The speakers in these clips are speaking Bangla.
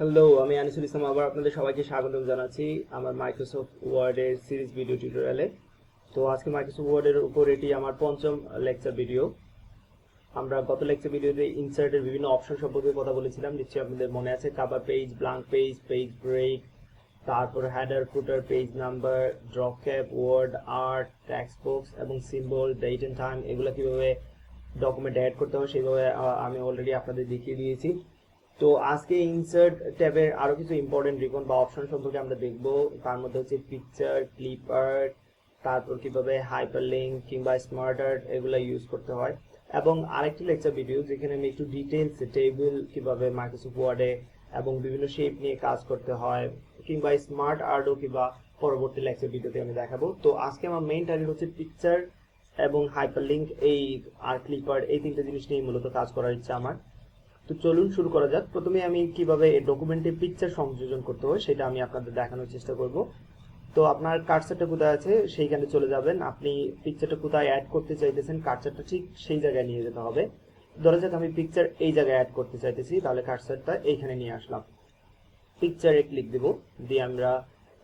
হ্যালো আমি আনিসুল ইসলাম, আবার আপনাদের সবাইকে স্বাগতম জানাচ্ছি আমার মাইক্রোসফট ওয়ার্ডের সিরিজ ভিডিও টিউটোরিয়ালে তো আজকে মাইক্রোসফট ওয়ার্ডের উপর এটি আমার পঞ্চম লেকচার ভিডিও আমরা গত লেকচার ভিডিওতে ইনসার্টের বিভিন্ন অপশন সম্পর্কে কথা বলেছিলাম। নিশ্চয়ই আপনাদের মনে আছে cover page blank page page break তারপর header footer page number drop cap word art text box এবং সিম্বল ডেট এন্ড টাইম এগুলো কীভাবে ডকুমেন্ট অ্যাড করতে হয়, সেইভাবে আমি অলরেডি আপনাদের দেখিয়ে দিয়েছি। তো আজকে ইনসার্ট ট্যাবের আরও কিছু ইম্পর্টেন্ট রিকন বা অপশন সম্পর্কে আমরা দেখব। তার মধ্যে হচ্ছে পিকচার ক্লিপ আর্ট তারপর কীভাবে হাইপার লিঙ্ক কিংবা স্মার্ট আর্ট এগুলো ইউজ করতে হয়। এবং আরেকটি লেকচার ভিডিও যেখানে আমি একটু ডিটেলস টেবিল কীভাবে মাইক্রোসফট ওয়ার্ডে এবং বিভিন্ন শেপ নিয়ে কাজ করতে হয় কিংবা স্মার্ট আর্টও কিংবা পরবর্তী লেকচার ভিডিওতে আমি দেখাবো। তো আজকে আমার মেইন টার্গেট হচ্ছে পিকচার এবং হাইপার লিঙ্ক এই আর ক্লিপার এই তিনটে জিনিস নিয়ে মূলত কাজ করার ইচ্ছা আমার। তো চলুন শুরু করা যাক। প্রথমে আমি কীভাবে ডকুমেন্টে পিকচার সংযোজন করতে হয় সেটা আমি আপনাদের দেখানোর চেষ্টা করব। তো আপনার কার্সারটা কোথায় আছে সেইখানে চলে যাবেন। আপনি পিকচারটা কোথায় অ্যাড করতে চাইতেছেন কার্সারটা ঠিক সেই জায়গায় নিয়ে যেতে হবে। ধরা যাক আমি পিকচার এই জায়গায় অ্যাড করতে চাইতেছি, তাহলে কার্সারটা এইখানে নিয়ে আসলাম। পিকচারে ক্লিক দেব। দিয়ে আমরা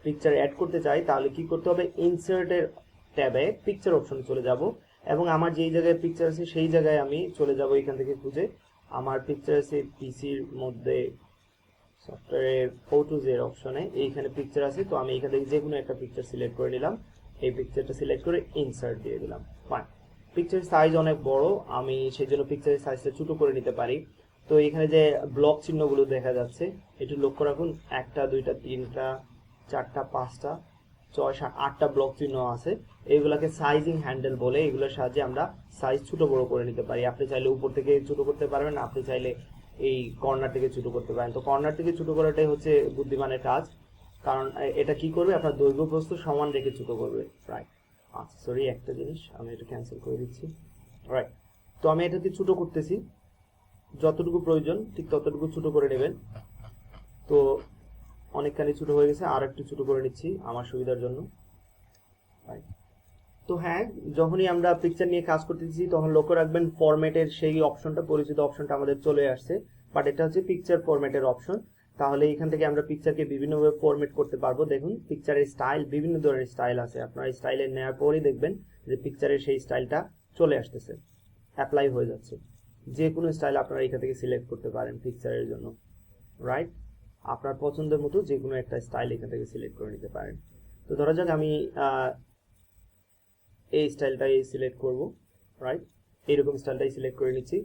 পিকচার অ্যাড করতে চাই, তাহলে কি করতে হবে? ইনসার্টের ট্যাবে পিকচার অপশনে চলে যাব। এবং আমার যেই জায়গায় পিকচার আছে সেই জায়গায় আমি চলে যাব এখান থেকে খুঁজে। আমার পিকচার পিসির মধ্যে সফটওয়্যারের ফটোজ এর অপশনে এইখানে পিকচার আছে, তো আমি এখান থেকে যে কোনো একটা পিকচার সিলেক্ট করে নিলাম। এই পিকচারটা সিলেক্ট করে ইনসার্ট দিয়ে দিলাম। ফাইন পিকচার সাইজ অনেক বড়, আমি সেই জন্য পিকচারের সাইজটা ছোট করে নিতে পারি। তো এখানে যে ব্লক চিহ্নগুলো দেখা যাচ্ছে, একটু লক্ষ্য রাখুন, একটা, দুইটা, তিনটা, চারটা, পাঁচটা। ছয় আটটা ব্লক চিহ্ন আছে। এগুলাকে সাইজিং হ্যান্ডেল বলে, এগুলোর সাহায্যে আমরা সাইজ ছোট বড় করে নিতে পারি। আপনি চাইলে উপর থেকে ছোট করতে পারবেন, আপনি চাইলে এই কর্নার থেকে ছোট করতে পারেন। তো কর্নার থেকে ছোট করাটাই হচ্ছে বুদ্ধিমানের কাজ। কারণ এটা কি করবে? আপনার দৈর্ঘ্য প্রস্থ সমান রেখে ছোট করবে। রাইট আচ্ছা সরি একটা জিনিস, আমি এটা ক্যান্সেল করে দিচ্ছি। রাইট তো আমি এটাকে ছোট করতেছি। যতটুকু প্রয়োজন, ঠিক ততটুকু ছোট করে নেবেন। তো অনেকখানি ছোট হয়ে গেছে আর একটু ছোট করে নিচ্ছি আমার সুবিধার জন্য। Right. তো হ্যাঁ যখনই আমরা পিকচার নিয়ে কাজ করতেছি, তখন লক্ষ্য রাখবেন ফরম্যাটের সেই অপশনটা পরিচিত অপশনটা আমাদের চলে আসছে। বাট এটা হচ্ছে পিকচার ফরম্যাটের অপশন তাহলে এখান থেকে আমরা পিকচারকে বিভিন্নভাবে ফরম্যাট করতে পারব। দেখুন পিকচারের স্টাইল বিভিন্ন ধরনের স্টাইল আছে। আপনারা স্টাইলে নেওয়ার পরেই দেখবেন যে পিকচারের সেই স্টাইলটা চলে আসতেছে। অ্যাপ্লাই হয়ে যাচ্ছে। যে কোনো স্টাইল আপনারা এখান থেকে সিলেক্ট করতে পারেন পিকচারের জন্য। রাইট আপনার পছন্দের মতো যে কোনো একটা স্টাইল এখান থেকে সিলেক্ট করে নিতে পারেন। তো ধরা যাক আমি এই স্টাইলটাই সিলেক্ট করব রাইট এইরকম স্টাইলটাই সিলেক্ট করে নিচ্ছি।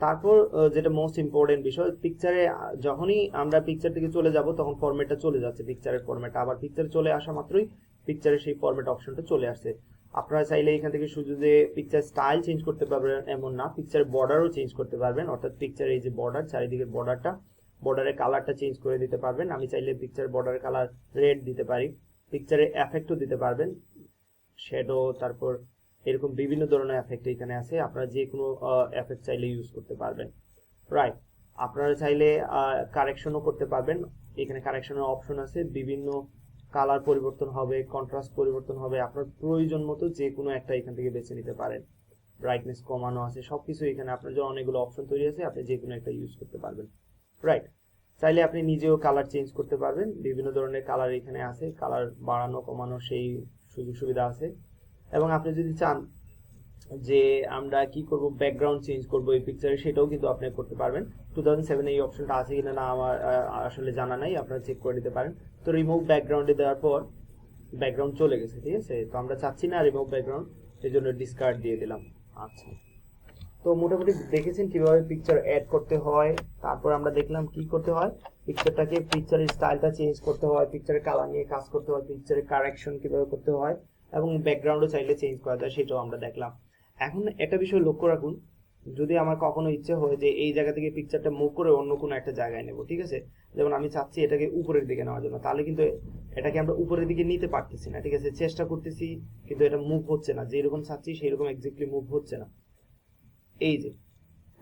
তারপর যেটা মোস্ট ইম্পর্টেন্ট বিষয় পিকচারে যখনই আমরা পিকচার থেকে চলে যাব, তখন ফরম্যাটটা চলে যাচ্ছে পিকচারের ফরম্যাটটা আবার পিকচারে চলে আসা মাত্রই পিকচারের সেই ফরম্যাট অপশনটা চলে আসছে। আপনারা চাইলে এখান থেকে শুধু যে পিকচার স্টাইল চেঞ্জ করতে পারবেন এমন না পিকচার বর্ডারও চেঞ্জ করতে পারবেন। অর্থাৎ পিকচারের এই যে বর্ডার চারিদিকের বর্ডারটা বর্ডারের কালারটা চেঞ্জ করে দিতে পারবেন। আমি চাইলে পিকচার বর্ডারের কালার রেড দিতে পারি। পিকচারে এফেক্টও দিতে পারবেন। শ্যাডো তারপর এরকম বিভিন্ন ধরনের এফেক্ট এখানে আছে। আপনারা যে কোনো এফেক্ট চাইলে ইউজ করতে পারবেন। রাইট আপনারা চাইলে কারেকশনও করতে পারবেন। এখানে কারেকশনের অপশন আছে। বিভিন্ন কালার পরিবর্তন হবে কন্ট্রাস্ট পরিবর্তন হবে। আপনার প্রয়োজন মতো যে কোনো একটা এখান থেকে বেছে নিতে পারেন। ব্রাইটনেস কমানো আছে। সবকিছু এখানে আপনার জন্য অনেকগুলো অপশন তৈরি আছে। আপনি যে কোনো একটা ইউজ করতে পারবেন। রাইট চাইলে আপনি নিজেও কালার চেঞ্জ করতে পারবেন। বিভিন্ন ধরনের কালার এখানে আছে। কালার বাড়ানো, কমানো সেই সুযোগ সুবিধা আছে। এবং আপনি যদি চান যে আমরা কি করব ব্যাকগ্রাউন্ড চেঞ্জ করব এই পিকচারে সেটাও কিন্তু আপনি করতে পারবেন। টু থাউজেন্ড সেভেনে এই অপশনটা আছে কিনা না আমার আসলে জানা নাই। আপনারা চেক করে দিতে পারেন। তো রিমুভ ব্যাকগ্রাউন্ডে দেওয়ার পর ব্যাকগ্রাউন্ড চলে গেছে, ঠিক আছে? তো আমরা চাচ্ছি না রিমুভ ব্যাকগ্রাউন্ড এই জন্য ডিসকার্ড দিয়ে দিলাম। আচ্ছা। তো মোটামুটি দেখেছেন কীভাবে পিকচার অ্যাড করতে হয়, তারপর আমরা দেখলাম কি করতে হয়? পিকচারটাকে পিকচারের স্টাইলটা চেঞ্জ করতে হয় পিকচারের কালার নিয়ে কাজ করতে হয় পিকচারের কারেকশন কীভাবে করতে হয় এবং ব্যাকগ্রাউন্ডও চাইলে চেঞ্জ করা যায়, সেটাও আমরা দেখলাম। এখন একটা বিষয় লক্ষ্য রাখুন, যদি আমার কখনো ইচ্ছে হয় যে এই জায়গা থেকে পিকচারটা মুভ করে অন্য কোনো একটা জায়গায় নেব, ঠিক আছে? যেমন আমি চাচ্ছি এটাকে উপরের দিকে নেওয়ার জন্য, তাহলে কিন্তু এটাকে আমরা উপরের দিকে নিতে পারতেছি না, ঠিক আছে? চেষ্টা করতেছি, কিন্তু এটা মুভ হচ্ছে না, যেরকম চাচ্ছি সেই রকম এক্স্যাক্টলি মুভ হচ্ছে না। এই যে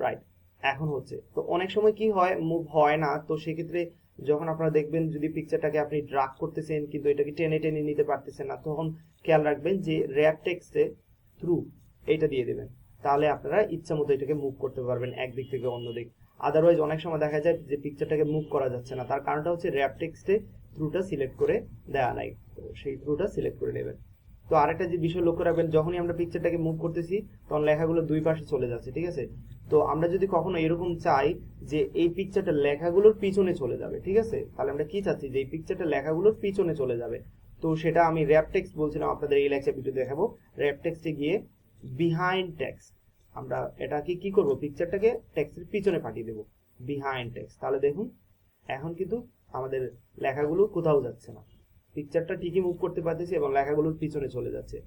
রাইট এখন হচ্ছে। তো অনেক সময় কি হয় মুভ হয় না, তো সেক্ষেত্রে যখন আপনারা দেখবেন যদি পিকচারটাকে আপনি ড্রাগ করতেছেন, কিন্তু এটাকে টেনে টেনে নিতে পারতেছেন না, তখন খেয়াল রাখবেন যে র্যাপ টেক্সটে থ্রু এইটা দিয়ে দেবেন। তাহলে আপনারা ইচ্ছা মতো এটাকে মুভ করতে পারবেন একদিক থেকে অন্য দিক। আদারওয়াইজ অনেক সময় দেখা যায় যে পিকচারটাকে মুভ করা যাচ্ছে না। তার কারণটা হচ্ছে র্যাপ টেক্সটে থ্রুটা সিলেক্ট করে দেওয়া নাই। তো সেই থ্রুটা সিলেক্ট করে নেবেন। তো আরেকটা যে বিষয় লক্ষ্য রাখবেন, যখনই আমরা পিকচারটাকে মুভ করতেছি, তখন লেখাগুলো দুই পাশে চলে যাচ্ছে, ঠিক আছে? তো আমরা যদি কখনো এরকম চাই যে এই পিকচারটা লেখাগুলোর পিছনে চলে যাবে, ঠিক আছে? তাহলে আমরা কি চাচ্ছি? যে এই পিকচারটা লেখাগুলোর পিছনে চলে যাবে। তো সেটা আমি র্যাপ টেক্সট বলছিলাম, আপনাদের এই লেকচার ভিডিও দেখাবো। র্যাপ টেক্সটে গিয়ে বিহাইন্ড টেক্সট আমরা এটাকে কি করব? পিকচারটাকে টেক্সটের পিছনে পাঠিয়ে দেব বিহাইন্ড টেক্সট তাহলে দেখুন, এখন কিন্তু আমাদের লেখাগুলো কোথাও যাচ্ছে না। পিকচারটা ঠিকই মুভ করতে পারতেছি এবং লেখাগুলোর পিছনে চলে যাচ্ছে।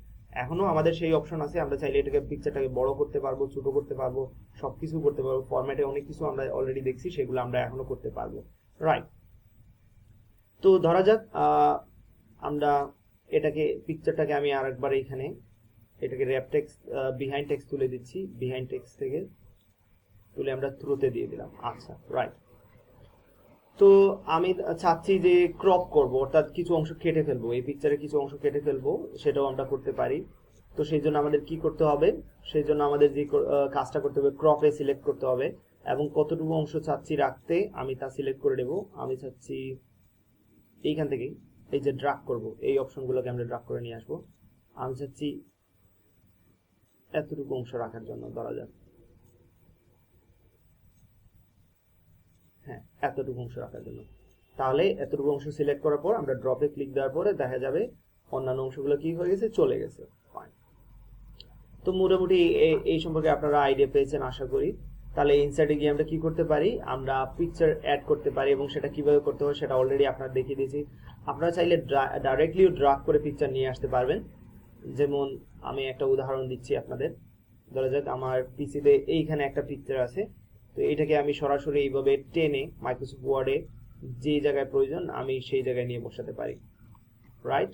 এখনও আমাদের সেই অপশন আছে, আমরা চাইলে এটাকে পিকচারটাকে বড় করতে পারব, ছোট করতে পারব সব কিছু করতে পারব। ফরম্যাটে অনেক কিছু আমরা অলরেডি দেখছি, সেগুলো আমরা এখনও করতে পারব। রাইট তো ধরা যাক আমরা এটাকে পিকচারটাকে আমি আরেকবার এখানে, এটাকে র্যাপ টেক্সট বিহাইন্ড টেক্স তুলে দিচ্ছি। বিহাইন্ড টেক্স থেকে তুলে আমরা থ্রুতে দিয়ে দিলাম। আচ্ছা রাইট তো আমি চাচ্ছি যে ক্রপ করব, অর্থাৎ কিছু অংশ কেটে ফেলব। এই পিকচারে কিছু অংশ কেটে ফেলব, সেটাও আমরা করতে পারি। তো সেই জন্য আমাদের কি করতে হবে? সেই জন্য আমাদের যে কাজটা করতে হবে ক্রপে সিলেক্ট করতে হবে। এবং কতটুকু অংশ চাচ্ছি রাখতে, আমি তা সিলেক্ট করে দেব আমি চাচ্ছি এইখান থেকে এই যে ড্রাগ করব, এই অপশনগুলোকে আমরা ড্রাগ করে নিয়ে আসব। আমি চাচ্ছি এতটুকু অংশ রাখার জন্য ধরা যাক। হ্যাঁ এতটুকু অংশ রাখার জন্য। তাহলে এতটুকু অংশ সিলেক্ট করার পর আমরা ড্রপে ক্লিক দেওয়ার পরে দেখা যাবে অন্যান্য অংশগুলো কি হয়ে গেছে, চলে গেছে। Fine. তো মোটামুটি এই সম্পর্কে আপনারা আইডিয়া পেয়েছেন, আশা করি। তাহলে ইনসাইডে গিয়ে আমরা কি করতে পারি? আমরা পিকচার অ্যাড করতে পারি এবং সেটা কীভাবে করতে হয় সেটা অলরেডি আপনারা দেখিয়ে দিয়েছি। আপনারা চাইলে ডাইরেক্টলিও ড্রাগ করে পিকচার নিয়ে আসতে পারবেন। যেমন আমি একটা উদাহরণ দিচ্ছি আপনাদের। ধরা যাক, আমার পিসিতে এইখানে একটা পিকচার আছে। তো এটাকে আমি সরাসরি এইভাবে টেনে মাইক্রোসফট ওয়ার্ডে যে জায়গায় প্রয়োজন, আমি সেই জায়গায় নিয়ে বসাতে পারি। রাইট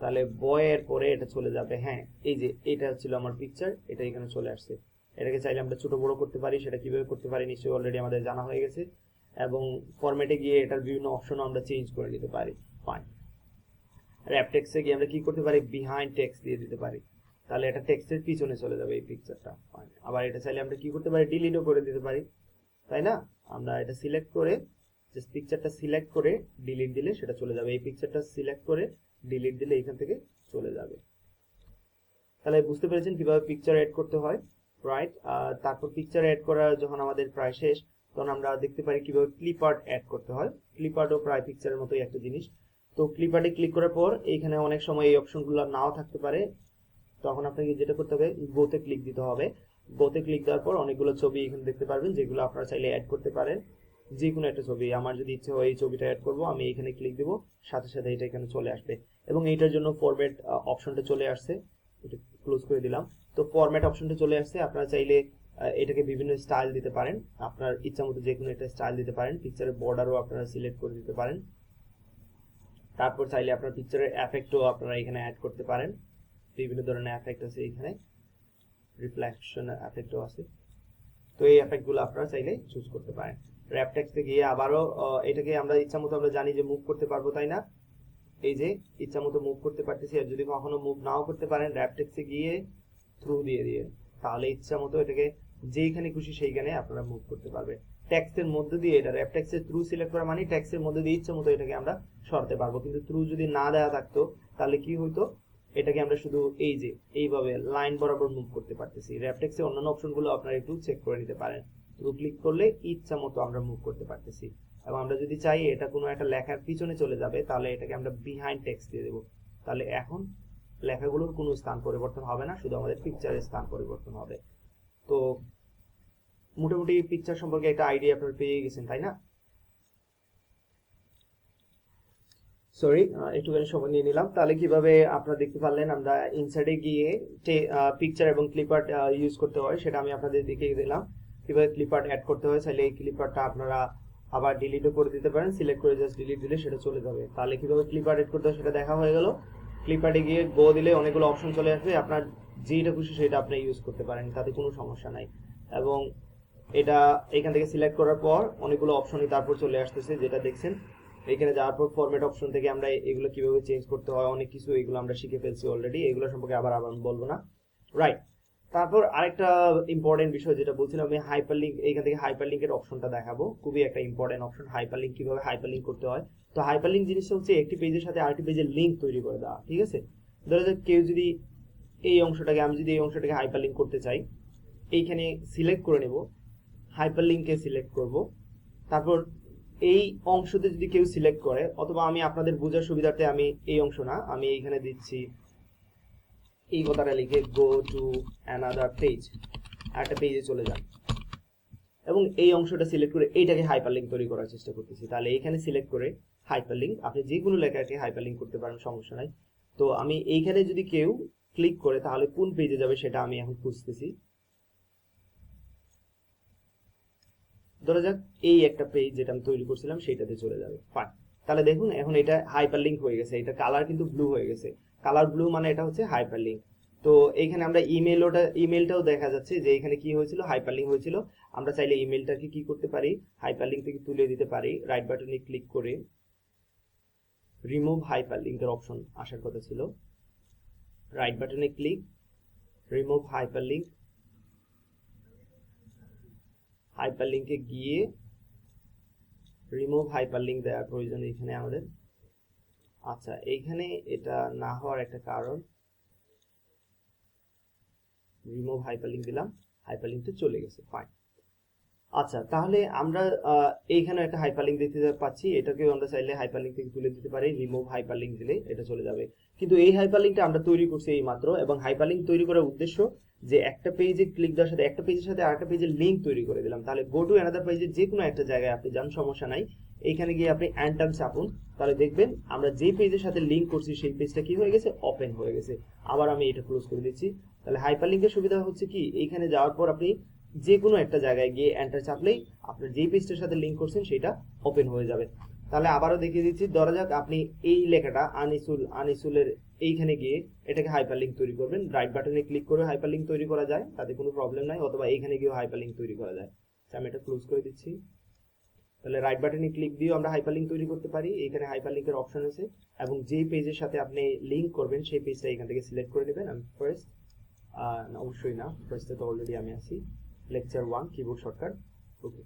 তাহলে বয়ের পরে এটা চলে যাবে হ্যাঁ এই যে এটা ছিল আমার পিকচার এটা এখানে চলে আসছে। এটাকে চাইলে আমরা ছোটো বড়ো করতে পারি, সেটা কীভাবে করতে পারি নিশ্চয়ই অলরেডি আমাদের জানা হয়ে গেছে। এবং ফরম্যাটে গিয়ে এটার বিভিন্ন অপশনও আমরা চেঞ্জ করে নিতে পারি। ফাইন র্যাপ টেক্সটে গিয়ে আমরা কী করতে পারি? বিহাইন্ড টেক্সট দিয়ে দিতে পারি। তাহলে এটা টেক্সটের পিছনে চলে যাবে এই পিকচারটা আবার এটা চাইলে আমরা কি করতে পারি? ডিলিটও করে দিতে পারি। তাই না? আমরা এটা সিলেক্ট করে জাস্ট পিকচারটা সিলেক্ট করে ডিলিট দিলে সেটা চলে যাবে। এই পিকচারটা সিলেক্ট করে ডিলিট দিলে এখান থেকে চলে যাবে। তাহলে বুঝতে পেরেছেন কীভাবে পিকচার এড করতে হয়? রাইট তারপর পিকচার এড করা যখন আমাদের প্রায় শেষ, তখন আমরা দেখতে পারি কীভাবে ক্লিপ আর্ট অ্যাড করতে হয়। ক্লিপ আর্টও প্রায় পিকচারের মতোই একটা জিনিস। তো ক্লিপ আর্টে ক্লিক করার পর, এইখানে অনেক সময় এই অপশনগুলো নাও থাকতে পারে। তখন আপনাকে যেটা করতে হবে গোতে ক্লিক দিতে হবে। গোতে ক্লিক দেওয়ার পর অনেকগুলো ছবি এখানে দেখতে পারবেন, যেগুলো আপনারা চাইলে অ্যাড করতে পারেন। যে কোনো একটা ছবি, আমার যদি ইচ্ছে হয় এই ছবিটা অ্যাড করব, আমি এখানে ক্লিক দেবো, সাথে সাথে এটা এখানে চলে আসবে। এবং এইটার জন্য ফরম্যাট অপশনটা চলে আসছে। এটা ক্লোজ করে দিলাম। তো ফরম্যাট অপশনটা চলে আসছে। আপনারা চাইলে এটাকে বিভিন্ন স্টাইল দিতে পারেন। আপনার ইচ্ছা মতো যে কোনো একটা স্টাইল দিতে পারেন। পিকচারের বর্ডারও আপনারা সিলেক্ট করে দিতে পারেন। তারপর চাইলে আপনার পিকচারের এফেক্টও আপনারা এখানে অ্যাড করতে পারেন। বিভিন্ন ধরনের এফেক্ট আছে এখানে। রিফ্লেকশন এফেক্টও আছে। তো এই এফেক্টগুলো আপনারা চাইলে চুজ করতে পারেন। র্যাপ টেক্সটে গিয়ে আবারও এটাকে আমরা ইচ্ছা মতো আমরা জানি যে মুভ করতে পারব, তাই না? এই যে ইচ্ছা মতো মুভ করতে পারতেছি, আর যদি কখনো মুভ নাও করতে পারেন র্যাপ টেক্সটে গিয়ে থ্রু দিয়ে দিয়ে, তাহলে ইচ্ছা মতো এটাকে যেইখানে খুশি সেইখানে আপনারা মুভ করতে পারবেন। ট্যাক্সের মধ্যে দিয়ে এটা র্যাপ ট্যাক্সের থ্রু সিলেক্ট করা মানে ট্যাক্সের মধ্যে দিয়ে ইচ্ছা মতো এটাকে আমরা সরাতে পারব। কিন্তু থ্রু যদি না দেওয়া থাকতো, তাহলে কি হইতো? এটাকে আমরা শুধু এই যে, এইভাবে লাইন বরাবর মুভ করতে পারতেছি। র্যাপটেক্সের অন্যান্য অপশনগুলো আপনারা একটু চেক করে নিতে পারেন। থ্রু ক্লিক করলে ইচ্ছা মতো আমরা মুভ করতে পারতেছি। এবং আমরা যদি চাই এটা কোনো একটা লেখার পিছনে চলে যাবে, তাহলে এটাকে আমরা বিহাইন্ড টেক্সট দিয়ে দেবো। তাহলে এখন লেখাগুলোর কোনো স্থান পরিবর্তন হবে না, শুধু আমাদের পিকচারের স্থান পরিবর্তন হবে। তো, মোটামুটি পিকচার সম্পর্কে একটা আইডিয়া আপনারা পেয়ে গেছেন, তাই না? সরি একটুখানি সময় নিয়ে নিলাম। তাহলে কীভাবে আপনারা দেখতে পারলেন, আমরা ইনসাইডে গিয়ে পিকচার এবং ক্লিপার্ট ইউজ করতে হয়, সেটা আমি আপনাদের দেখিয়ে দিলাম। কীভাবে ক্লিপার্ট অ্যাড করতে হয়, তাহলে এই ক্লিপারটা আপনারা আবার ডিলিটও করে দিতে পারেন। সিলেক্ট করে জাস্ট ডিলিট দিলে সেটা চলে যাবে। তাহলে কীভাবে ক্লিপার্ট অ্যাড করতে হয়, সেটা দেখা হয়ে গেল। ক্লিপার্টে গিয়ে গো দিলে অনেকগুলো অপশন চলে আসবে। আপনার যেটা খুশি সেটা আপনি ইউজ করতে পারেন, তাতে কোনো সমস্যা নাই। এবং এটা এখান থেকে সিলেক্ট করার পর অনেকগুলো অপশনই তারপর চলে আসতেছে, যেটা দেখছেন। এখানে যাওয়ার পর ফরম্যাট অপশন থেকে আমরা এগুলো কীভাবে চেঞ্জ করতে হয়, অনেক কিছু এগুলো আমরা শিখে ফেলছি অলরেডি এগুলো সম্পর্কে আবার আবার বলব না। রাইট তারপর আরেকটা ইম্পর্টেন্ট বিষয় যেটা বলছিলাম আমি হাইপার লিঙ্ক এখান থেকে হাইপার লিঙ্কের অপশনটা দেখাবো। খুবই একটা ইম্পর্টেন্ট অপশন হাইপার লিঙ্ক কীভাবে হাইপার লিঙ্ক করতে হয়। তো হাইপার লিঙ্ক জিনিসটা হচ্ছে একটি পেজের সাথে আরেকটি পেজের লিঙ্ক তৈরি করে দেওয়া, ঠিক আছে? ধরো যে কেউ যদি এই অংশটাকে, আমি যদি এই অংশটাকে হাইপার লিঙ্ক করতে চাই, এইখানে সিলেক্ট করে নেব হাইপার লিঙ্কে সিলেক্ট করব। তারপর এই অংশতে যদি কেউ সিলেক্ট করে, অথবা আমি আপনাদের বোঝার সুবিধার্থে আমি এই অংশ না, আমি এইখানে দিচ্ছি, এই কথাটা লিখে গো টু অ্যানাদার পেজ একটা পেজে চলে যান। এবং এই অংশটা সিলেক্ট করে এইটাকে হাইপারলিংক তৈরি করার চেষ্টা করতেছি। তাহলে এইখানে সিলেক্ট করে হাইপারলিংক আপনি যে কোনো লেখাকে হাইপারলিংক করতে পারেন, সমস্যা নাই। তো আমি এইখানে যদি কেউ ক্লিক করে, তাহলে কোন পেজে যাবে সেটা আমি এখন খুঁজতেছি। ধরা যাক, এই একটা পেজ যেটা আমি তৈরি করছিলাম, সেইটাতে চলে যাবে। ফাইন তাহলে দেখুন, এখন এটা হাইপারলিংক হয়ে গেছে। এটা কালার কিন্তু ব্লু হয়ে গেছে। কালার ব্লু মানে এটা হচ্ছে হাইপারলিংক তো এইখানে আমরা ইমেল ওটা ইমেলটাও দেখা যাচ্ছে যে এখানে কি হয়েছিল? হাইপারলিংক হয়েছিল। আমরা চাইলে ইমেলটাকে কি করতে পারি? হাইপারলিংক থেকে তুলে দিতে পারি। রাইট বাটনে ক্লিক করে রিমুভ হাইপার হাইপারলিংকের অপশন আসার কথা ছিল। রাইট বাটনে ক্লিক রিমুভ হাইপারলিংক হাইপারলিংকে গিয়ে রিমুভ হাইপারলিংক দেওয়ার প্রয়োজন এখানে আমাদের। আচ্ছা এইখানে এটা না হওয়ার একটা কারণ। রিমুভ হাইপারলিংক দিলাম হাইপারলিংকটা চলে গেছে ফাইন আচ্ছা তাহলে আমরা এইখানে একটা হাইপারলিংক দেখতে পাচ্ছি, এটাকেও আমরা চাইলে হাইপারলিংক থেকে তুলে দিতে পারি রিমুভ হাইপারলিংক দিলে এটা চলে যাবে। কিন্তু এই হাইপারলিংকটা আমরা তৈরি করছি এই মাত্র এবং হাইপারলিংক তৈরি করার উদ্দেশ্য যে একটা পেজে ক্লিক দেওয়ার সাথে একটা পেজের সাথে আরেকটা পেজের লিঙ্ক তৈরি করে দিলাম। তাহলে গো টু অ্যানাদার পেজে যে কোনো একটা জায়গায় আপনি যান, সমস্যা নাই। এইখানে গিয়ে আপনি অ্যান্টাম চাপুন। তাহলে দেখবেন আমরা যে পেজের সাথে লিঙ্ক করছি সেই পেজটা কি হয়ে গেছে? ওপেন হয়ে গেছে। আবার আমি এটা ক্লোজ করে দিচ্ছি। তাহলে হাইপারলিংকের সুবিধা হচ্ছে কি? এইখানে যাওয়ার পর আপনি যে কোনো একটা জায়গায় গিয়ে অ্যান্টার চাপলেই আপনার যেই পেজটার সাথে লিঙ্ক করছেন সেটা ওপেন হয়ে যাবে। তাহলে আবারও দেখিয়ে দিচ্ছি ধরা যাক আপনি এই লেখাটা আনিসুল আনিসুলের এইখানে গিয়ে এটাকে হাইপারলিংক তৈরি করবেন। রাইট বাটনে ক্লিক করে হাইপারলিংক তৈরি করা যায় তাতে কোনো প্রবলেম নাই অথবা এইখানে গিয়েও হাইপারলিংক তৈরি করা যায়। আচ্ছা, আমি এটা ক্লোজ করে দিচ্ছি। তাহলে রাইট বাটনে ক্লিক দিয়েও আমরা হাইপারলিংক তৈরি করতে পারি এখানে হাইপারলিংকের অপশন আছে এবং যেই পেজের সাথে আপনি লিঙ্ক করবেন সেই পেজটা এখান থেকে সিলেক্ট করে নেবেন আমি ফার্স্ট অবশ্যই না ফার্স্টে তো অলরেডি আমি আছি lecture one keyboard shortcut okay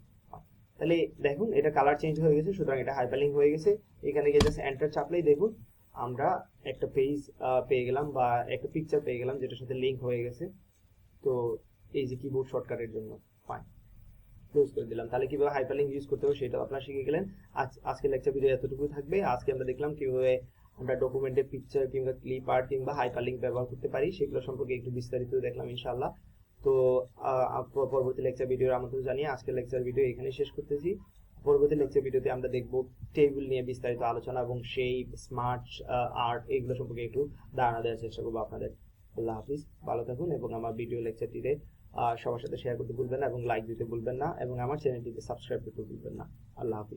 তাহলে দেখুন, এটা কালার চেঞ্জ হয়ে গেছে, সুতরাং এটা হাইপারলিংক হয়ে গেছে। এখানে গিয়ে জাস্ট এন্টার চাপলেই দেখুন, আমরা একটা পেজ পেয়ে গেলাম বা একটা পিকচার পেয়ে গেলাম যেটার সাথে লিঙ্ক হয়ে গেছে। তো এই যে কিবোর্ড শর্টকাটের জন্য ফাইন ক্লোজ করে দিলাম। তাহলে কীভাবে হাইপারলিংক ইউজ করতে হবে সেটাও আপনারা শিখে গেলেন। আজ আজকে লেকচার ভিডিও এতটুকু থাকবে। আজকে আমরা দেখলাম কীভাবে আমরা ডকুমেন্টে পিকচার কিংবা ক্লিপ আর্ট কিংবা হাইপারলিংক ব্যবহার করতে পারি, সেগুলো সম্পর্কে একটু বিস্তারিত দেখলাম ইনশাআল্লাহ। তো পরবর্তী লেকচার ভিডিওর আমন্ত্রণ জানিয়ে আজকের লেকচার ভিডিও এখানে শেষ করতেছি। পরবর্তী লেকচার ভিডিওতে আমরা দেখব টেবিল নিয়ে বিস্তারিত আলোচনা এবং সেই স্মার্ট আর্ট এগুলো সম্পর্কে একটু ধারণা দেওয়ার চেষ্টা করব আপনাদের। আল্লাহ হাফিজ, ভালো থাকুন এবং আমার ভিডিও লেকচারটিতে সবার সাথে শেয়ার করতে ভুলবেন না এবং লাইক দিতে ভুলবেন না এবং আমার চ্যানেলটিতে সাবস্ক্রাইব করতে ভুলবেন না। আল্লাহ হাফিজ।